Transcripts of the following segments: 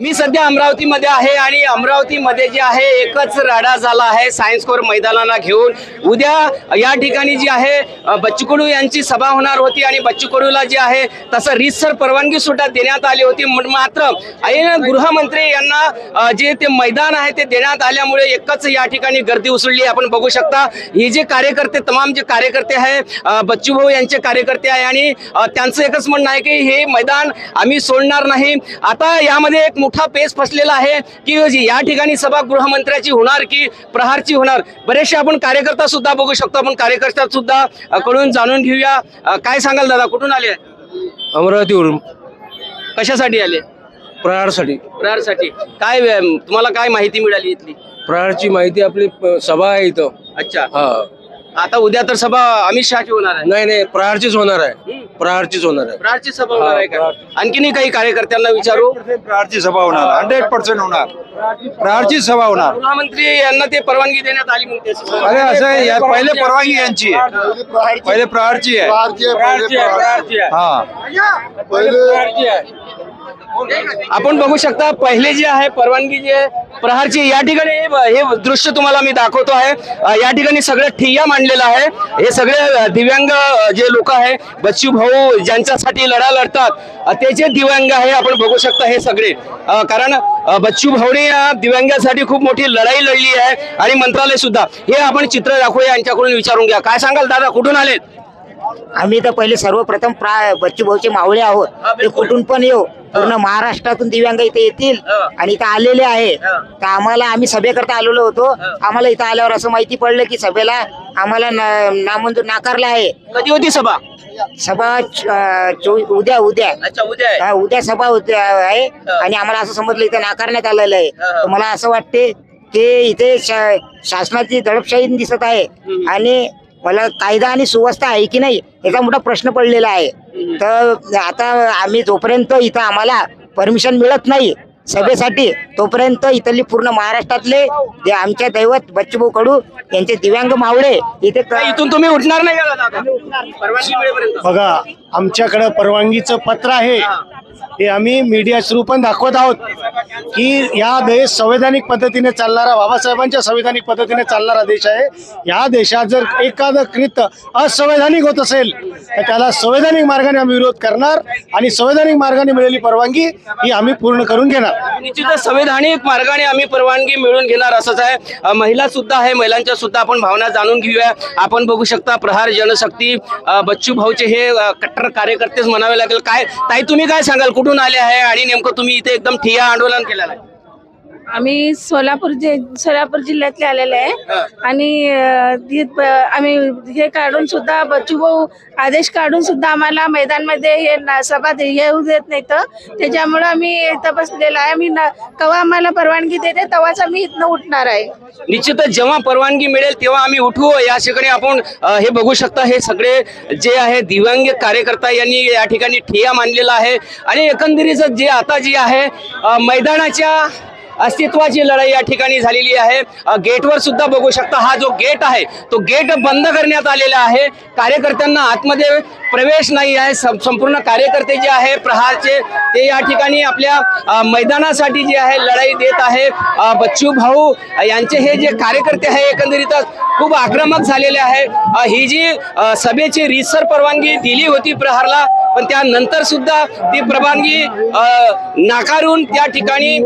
मी सध्या अमरावतीमध्ये आहे आणि अमरावतीमध्ये जे आहे एकच राडा झाला आहे सायन्स कोर मैदानाला घेऊन. उद्या या ठिकाणी जी आहे बच्चू कडू यांची सभा होणार होती आणि बच्चू कडूला जे आहे तसं रीतसर परवानगी सुद्धा देण्यात आली होती. मात्र गृहमंत्री यांना जे ते मैदान आहे ते देण्यात आल्यामुळे एकच या ठिकाणी गर्दी उसळली. आपण बघू शकता हे जे कार्यकर्ते तमाम जे कार्यकर्ते आहे बच्चू भाऊ यांचे कार्यकर्ते आहे आणि त्यांचं एकच म्हणणं आहे की हे मैदान आम्ही सोडणार नाही. आता यामध्ये एक मोठा पेच फसलेला आहे की या ठिकाणी सभा गृहमंत्र्याची होणार की प्रहारची होणार? बरेचसे आपण कार्यकर्ता सुद्धा बघू शकतो. आपण कार्यकर्ता सुद्धा कडून जाणून घेऊया. काय सांगाल दादा? कुठून आले? अमरावतीवरून कशासाठी आले? प्रहारसाठी. प्रहारसाठी. काय तुम्हाला काय माहिती मिळाली इथली? प्रहारची माहिती आपली सभा आहे इथं. अच्छा. हा. आता उद्या तर सभा अमित शहाची होणार आहे. नाही नाही प्रहारचीच होणार आहे. प्रहारचीच होणार आहे. प्रहारची सभा होणार आहे का? आणखीनही काही कार्यकर्त्यांना विचारू? प्रहारची सभा होणार हंड्रेड पर्सेंट होणार. प्रहारची सभा होणार. गृहमंत्री यांना ते परवानगी देण्यात आली म्हणते अरे असं आहे, या पहिले परवानगी यांची आहे. पहिले प्रहारची आहे. हा. आपण बघू शकता पहिले जे आहे परवानगी जे आहे, प्रहारची या ठिकाणी हे दृश्य तुम्हाला मी दाखवतो आहे. या ठिकाणी सगळं ठिय्या मांडलेलं आहे. हे सगळे दिव्यांग जे लोक आहे बच्चू भाऊ ज्यांच्यासाठी लढा लढतात ते जे दिव्यांग आहे आपण बघू शकता हे सगळे. कारण बच्चू भाऊने या दिव्यांगासाठी खूप मोठी लढाई लढली आहे. आणि मंत्रालय सुद्धा. हे आपण चित्र दाखवूया यांच्याकडून विचारून घ्या. काय सांगाल दादा कुठून आलेत? आम्ही तर पहिले सर्वप्रथम प्रा बच्चू भाऊचे मावळे आहोत. ते. कुठून पण येऊ. पूर्ण महाराष्ट्रातून दिव्यांग इथे येतील. आणि इथं आलेले आहे. तर आम्हाला आम्ही सभेकरता आलेलो होतो. आम्हाला इथं आल्यावर असं माहिती पडलं की सभेला आम्हाला नामंजूर नाकारला आहे. कधी होती सभा? सभा उद्या उद्या. अच्छा उद्या उद्या सभा होते आहे. आणि आम्हाला असं समजलं इथं नाकारण्यात आलेलं आहे. मला असं वाटते की इथे शा- शासनाची दडपशाही दिसत आहे. आणि मला कायदा आणि सुव्यवस्था आहे की नाही याचा मोठा प्रश्न पडलेला आहे. तर आता आम्ही जोपर्यंत इथं आम्हाला परमिशन मिळत नाही सभेसाठी तोपर्यंत इथली पूर्ण महाराष्ट्रातले जे आमच्या दैवत बच्चूभाऊ कडू यांचे दिव्यांग मावळे इथे इथून तुम्ही उठणार नाही बघा आमच्याकडे परवानगीचं पत्र आहे. हे आम्ही मीडिया थ्रू पण दाखवत आहोत. की या देश संवैधानिक पद्धतीने चालणारा बाबासाहेबांच्या संवैधानिक पद्धतीने चालणारा देश आहे. या देशात जर एखादं कृत्य असंवैधानिक होत असेल तर त्याला संवैधानिक मार्गाने आम्ही विरोध करणार आणि संवैधानिक मार्गाने मिळालेली परवानगी ही आम्ही पूर्ण करून घेणार. निश्चितच संवैधानिक मार्गाने आम्ही परवानगी मिळून घेणार असंच आहे. महिला सुद्धा आहे महिलांच्या सुद्धा आपण भावना जाणून घेऊया. आपण बघू शकता प्रहार जनशक्ती बच्चू भाऊचे हे कट्टर कार्यकर्तेच म्हणावे लागेल. काय ताई तुम्ही काय सांगाल? कुठून आले आहे आणि नेमकं तुम्ही इथे एकदम ठिया आंदोलन केलं? आहे आम्ही सोलापूर जि सोलापूर जिल्ह्यातले आलेले आहे. आणि अ, आम्ही हे काढून सुद्धा बच्चूभाऊ आदेश काढून सुद्धा आम्हाला मैदानमध्ये हे ना- सभा दे- येऊ देत नाही तर त्याच्यामुळं आम्ही इथं बसलेलो आहे. आम्ही न- केव्हा आम्हाला परवानगी देते तेव्हाच आम्ही इथनं उठणार आहे. निश्चितच जेव्हा परवानगी मिळेल तेव्हा आम्ही उठू. या ठिकाणी आपण अ, हे बघू शकता हे सगळे जे आहे दिव्यांग कार्यकर्ता यांनी या ठिकाणी ठिया मांडलेला आहे. आणि एकंदरीत जे आता जी आहे अ, मैदानाच्या अस्तित्वाची लढाई या ठिकाणी झालेली आहे. गेटवर सुद्धा बघू शकता हा जो गेट आहे तो गेट बंद करण्यात आलेला आहे. कार्यकर्त्यांना आतमध्ये प्रवेश नाही आहे. संपूर्ण कार्यकर्ते जे आहे प्रहारचे ते या ठिकाणी आपल्या मैदानासाठी जे आहे लढाई देत आहे. बच्चू भाऊ यांचे हे जे कार्यकर्ते आहे एकंदरीतच खूप आक्रमक झालेले आहे. ही जी सभेची रीतसर परवानगी दिली होती प्रहारला पण त्यानंतर सुद्धा ती परवानगी नाकारून त्या ठिकाणी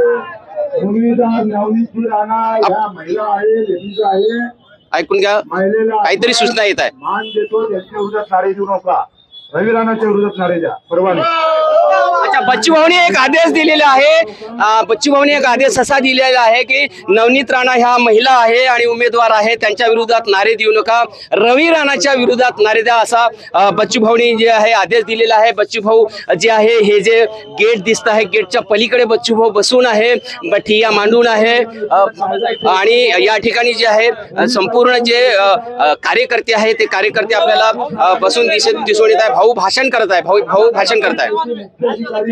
ऐकून घ्या. काहीतरी सूचना येत आहे. मान देतो त्याच्या विरोधात नारे देऊ नका. रवी राणाच्या विरोधात नारे द्या. परवानगी अच्छा बच्चू भाऊने एक आदेश दिलेला आहे. बच्चू भाऊने एक आदेश असा दिलेला आहे की नवनीत राणा ह्या महिला आहे आणि उमेदवार आहे त्यांच्या विरोधात नारे देऊ नका. रवी राणाच्या विरोधात नारे द्या असा बच्चू भाऊने जे आहे आदेश दिलेला आहे. बच्चू भाऊ जे आहे हे जे गेट दिसत आहे गेटच्या पलीकडे बच्चू भाऊ बसून आहे. ठिया मांडून आहे. आणि या ठिकाणी जे आहे संपूर्ण जे कार्यकर्ते आहे ते कार्यकर्ते आपल्याला बसून दिसून येत आहे भाऊ भाषण करत आहे भाऊ भाऊ भाषण करत आहे